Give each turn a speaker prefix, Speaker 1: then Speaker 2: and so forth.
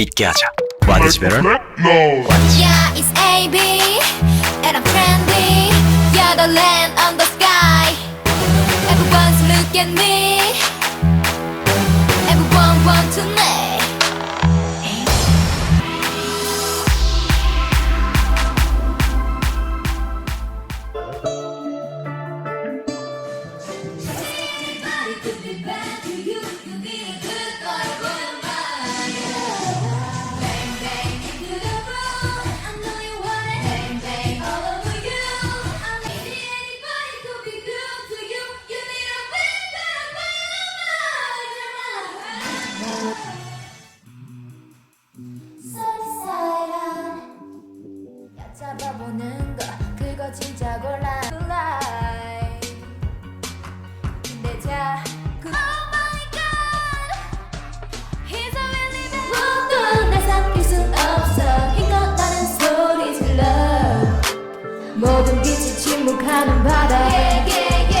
Speaker 1: 있게 하자. What is better?
Speaker 2: No.
Speaker 3: Yeah, it's AB, and I'm trendy. You're the land on the sky. Everyone's look at me. Everyone want to know. 보는 거 그거 진짜 골라. 근데 자꾸 Oh my god. He's a really bad 모두 날 삼킬 수 없어. 이건 나는 소리 질러. 모든 빛이 침묵하는 바다. 비리는